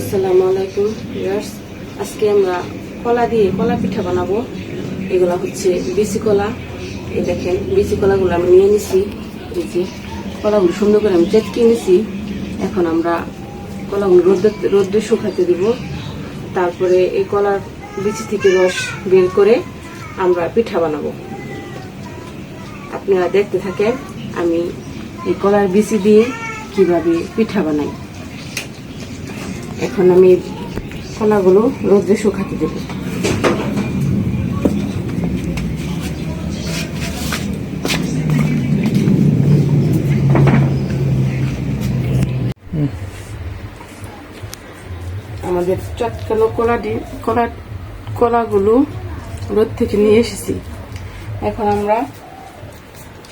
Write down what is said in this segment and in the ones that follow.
আসসালামু আলাইকুম ভিউয়ার্স আজকে আমরা কলা দিয়ে কলা পিঠা বানাবো। এগুলা হচ্ছে বিচি কলা। এই দেখেন, বিচি কলাগুলো আমি নিয়ে নিছি। এই কলাগুলো সুন্দর করে আমি চেটকে নিছি। এখন আমরা কলাগুলো রোদ্রে রোদ্রে শুকাতে দিব। তারপরে এই কলার বিচি থেকে রস বের করে আমরা পিঠা বানাবো। আপনারা দেখতে থাকেন, আমি এই কলার বিচি দিয়ে কীভাবে পিঠা বানাই। এখন আমি কলাগুলো রোদ্রে শুকাতে দেবো। আমাদের চটকানো কলা কলা, কলাগুলো রোদ থেকে নিয়ে এসেছি। এখন আমরা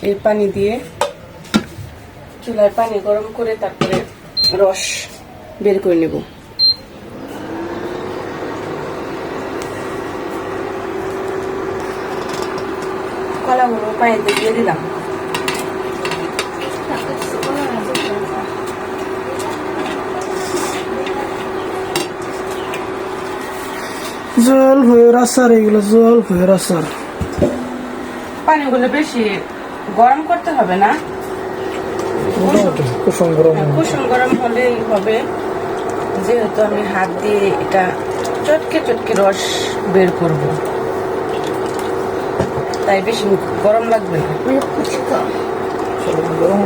এই পানি দিয়ে চুলায় পানি গরম করে তারপরে রস বের করে নেব। পানিতে দিয়ে দিলাম। জল হয়ে আসার এগুলো জল হয়ে আসার পানিগুলো বেশি গরম করতে হবে না। কুসুম গরম কুসুম গরম হলেই হবে। যেহেতু আমি হাত দিয়ে এটা চটকে চটকে রস বের করব। তাই বেশি গরম লাগবে। গরম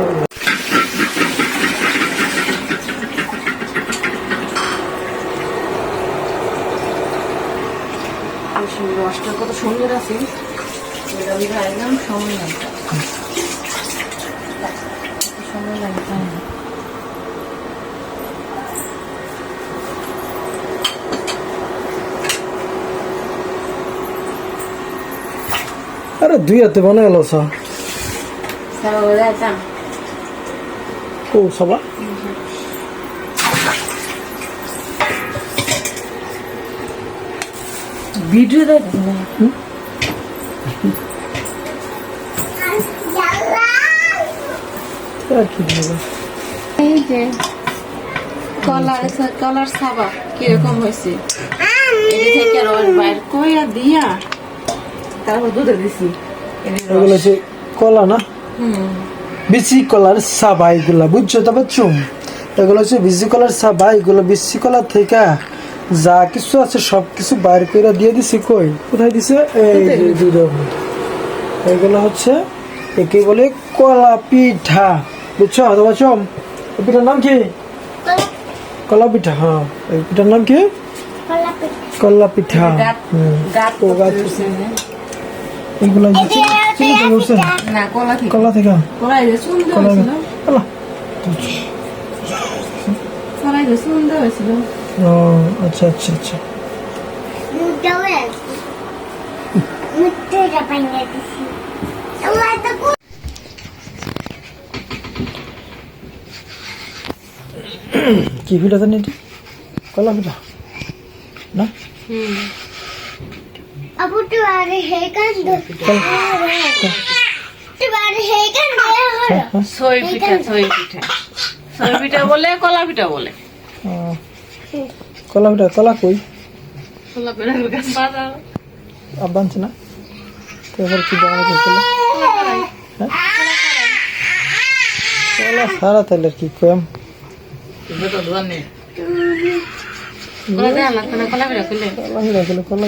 কত সুন্দর আছে। খাইলাম সময় সময় লাগে তাই না? আরে দুই হাতে বানাই গেল সা ও সবা? ভিডিও দেখ। এই যে কলার কলার সাবা কীরকম হয়েছে? এটা থেকে রস বাইর কইয়া দিয়া। তারপর দুধে দিছি। এগুলো হচ্ছে কলা না? হুম। বিচি কলার সাবা এগুলা বুঝছ তবে চুম এগুলো হচ্ছে বিচি কলার সাবা এগুলো বিচি কলার থেকে যা কিছু আছে সব কিছু বাইর করে দিয়ে দিছি কই? কোথায় দিছে? এই দুধের এগুলো হচ্ছে একে বলে কলা পিঠা। বুঝছ? তোমার চম পিঠার নাম কি? কলা পিঠা হ্যাঁ। এই পিঠার নাম কি? কলা পিঠা। হুম। যে চিনি চিনি উঠছে না কলা থেকে। কলা থেকে। কলা যে সুন্দর কলা হয়েছিল। কলা কলা যে সুন্দর হয়েছিল। ও আচ্ছা আচ্ছা আচ্ছা। কি পিঠা জানি কলা পিঠা না? হুম। আপুটু আর হেকান সই পিঠা সই পিঠা। সই পিঠা বলে কলা পিঠা বলে। কলা পিঠা কলা কই? কলা পিঠা বাজার। আব্বানছ না? তো এবার কি দাঁড়া করতে কলা সারা তাহলে কি কম? কলা তো জানি। কলা না কলা কলা কলা কলা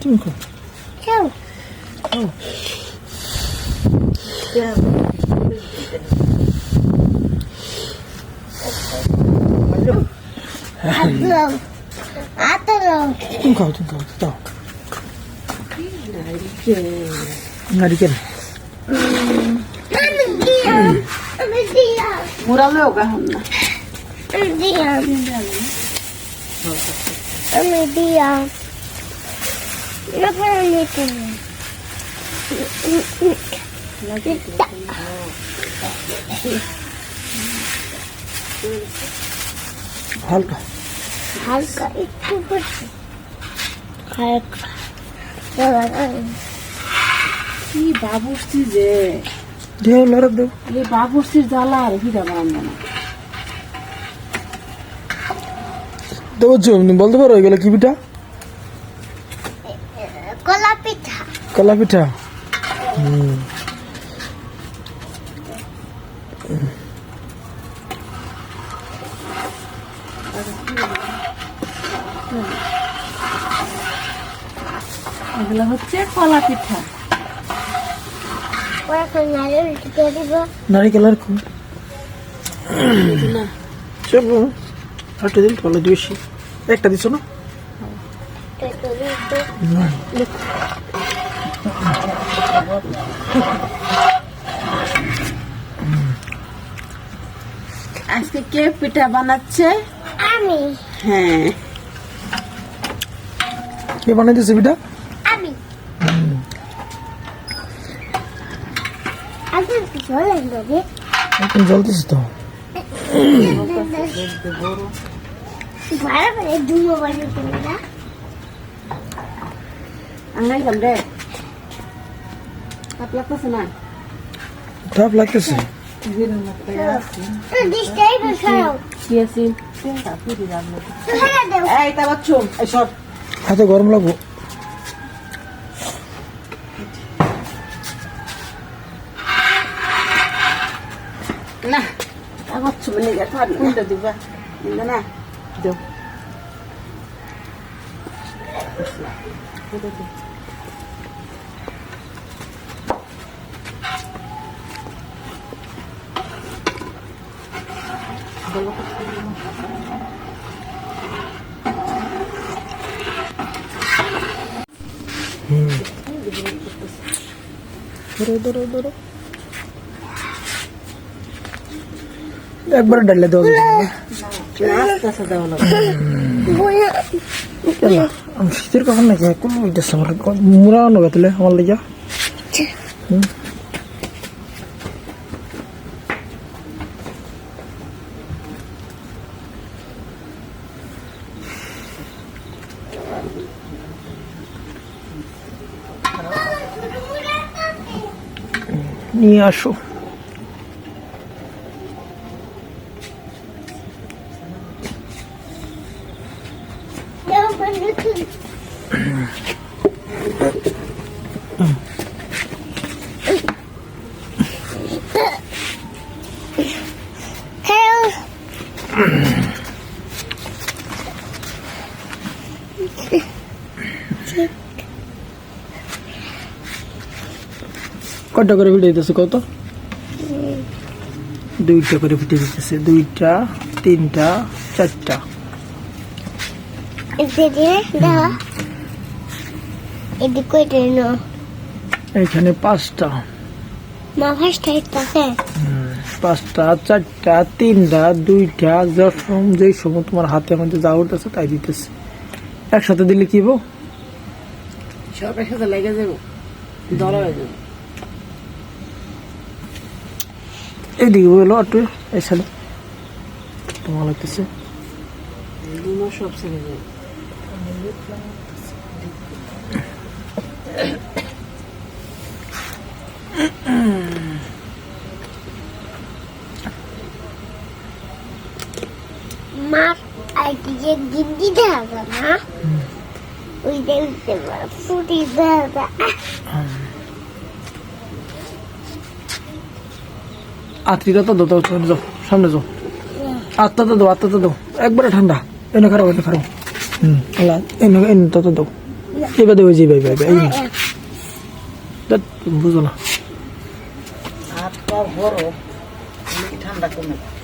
কলা পিঠা গেলে কলা গাছ ও ছয় পিঠা ছয় পিঠা এ, এ, এ, এ। করলাম কলা রান্না করলে বানা গেছে ও খাও তুমি খাও খাও আতলো আতলো তুমি খাও তুমি খাও দাও নারিকেল আমি দিয়া আমি দিয়া মুরালেও গাহন না দিয়াম আমি দিয়াম এরকম নিতে হালকা হালকা একটু হালকা কি বাবুর্চি যে। দেও লড়ক দেও। এই বাবুর্চির জ্বালা আর ভিড়া বানাবো না। তুমি বলতে পারো এগুলো কি পিঠা কলা পিঠা কলা পিঠা? হুম। এগুলো হচ্ছে কলা পিঠা। ও এখন নারিয়েল টিকে দিব নারিকেল আর খুব। চলো আটটা দিন ভালো বেশি। একটা দিছো না? আজকে কে পিঠা বানাচ্ছে? আমি। হ্যাঁ। কে বানাই দিছে পিঠা? আমি। যাবে এখন জ্বলতেছে তো। ভালো করে দুটো বাজে তুমি না। আঙ্গাইলাম রে। তাপ লাগতেছে না? তাপ লাগতেছে? হাতে গরম লাগবো। না গেছে আর কোনটা দিবা? না? না দেও ধরো ধরো ধরো একবার ডালে দেওয়া যাবে না? আস্তে আস্তে দেওয়া লাগবে বইয়া কেলা, আমি শীতের কখন নাকি কোন হইতেছে আমার মুরা নগা তুলে আমার লেগে নিয়ে আসো দেও কয়টা করে ভিডিও দিতেছে কত দুইটা করে ভিডিও দিতেছে দুইটা তিনটা চারটা। এদিকে দাও। এদিকে কইতে নো এখানে পাঁচটা। পাঁচটা চারটা তিনটা দুইটা যখন যেই সময় তোমার হাতে মধ্যে যা উঠতেছে তাই দিতেছে। একসাথে দিলে কি হব সব একসাথে লেগে যাব দলা হয়ে যাবে এইদিকে বলো একটু এই সাইডে। তোমার লাগতেছে। সব ছেড়ে যাবে মা আইদিকে গিন্দি দাও না ওই দেখতে ফুটি আত্মীয়তা তো দাও তুমি যাও সামনে যাও। আত্মাটা দাও আত্মাটা দাও। একবারে ঠান্ডা এনে খারাপ এনে খারাপ। হুম এনে এনে তত দাও। এবার দেবো জি ভাই ভাই ভাই বুঝো না।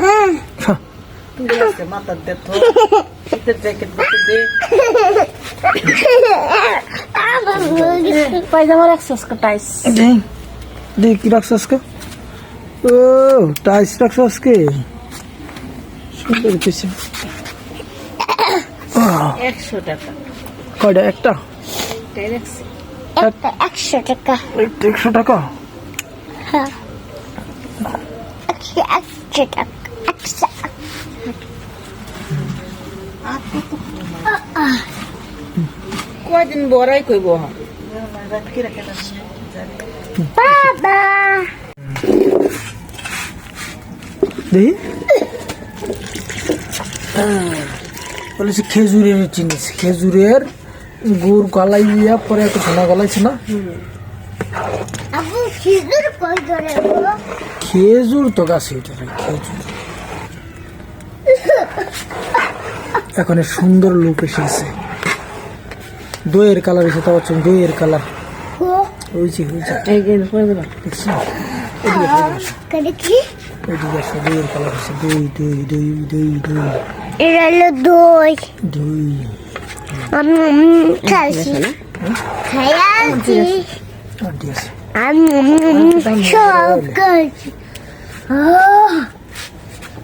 হ্যাঁ। দে পায়জামা রাখছো টাইস। দেখ কি রাখছো ও টাইস রাখছো আজকে। সুন্দর হইতেছে একশো টাকা। কয়টা? একটা? এটাই রাখছি একটা। একশো টাকা। একশো টাকা? হ্যাঁ। একশো টাকা। একশো কয়দিন বড়াই কইব? বাবা! দেখি। বলেছে খেজুরের জিনিস খেজুরের গুড় গলাইয়া পরে একটা সোনা গলাইছে না? খেজুর তো গাছে এটা খেজুর। এখন সুন্দর লুক এসেছে। দইয়ের কালার এসে তাও দইয়ের কালার। ওই যে ওই যে। দেখছি। করে কি এদিকে আসো দইয়ের কালার এসে দই দই দই দই দই এটা হলো দই দই আমি খাইছি খাইছি আন্টি আছে আমি সব খাইছি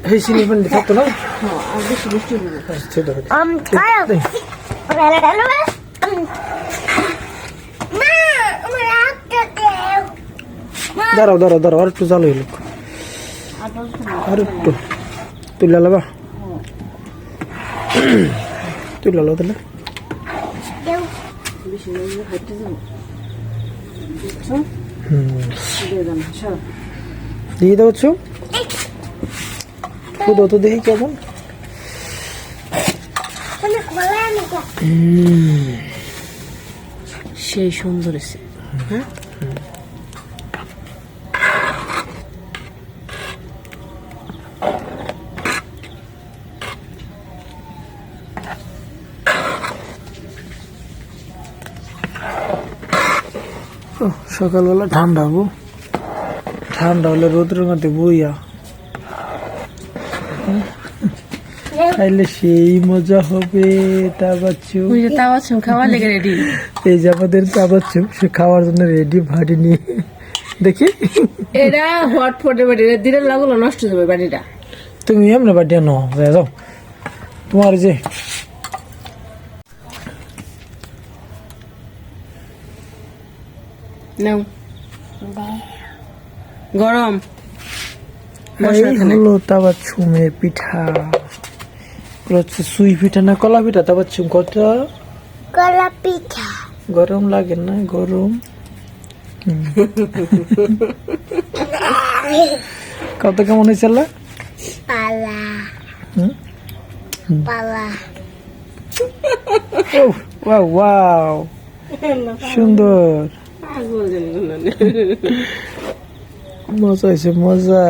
এই সিনে পানি থাকতো না আর বেশি মিষ্টি হবে না। আচ্ছা, ধরো। আমি খাই দেই। মা আমার একটা দেও মা দাঁড়াও দাঁড়াও দাঁড়াও আর একটু জালো হইল আর একটু তুলে লাবা। তুলে লো তাহলে। দিয়ে দাম সব দিয়ে দাও হচ্ছে খুদ তো দেখি কেমন সেই সুন্দর হ্যাঁ? সকালবেলা ঠান্ডা হব ঠান্ডা হলে রোদ্রের মধ্যে বইয়া। খাইলে সেই মজা হবে তা বাচ্চু। ওই যে আছেন খাওয়ার লেগে রেডি এই যে আমাদের তা বাচ্চু সে খাওয়ার জন্য রেডি ভাড়ি নিয়ে। দেখি। এটা হট ফটে বাড়ি দিনের লাগল নষ্ট হয়ে যাবে বাড়িটা। তুমি এমনি বাড়ি নো যাও। তোমার যে নাও। গরম। হলো তাবার ছুমের পিঠা। হচ্ছে সুই পিঠা না কলা পিঠা? তাবার ছুম কত কলা পিঠা। গরম লাগে না? গরম? কত কেমন হয়েছে? পালা। হুম? পালা। ওয়াও। সুন্দর। মজা হয়েছে মজা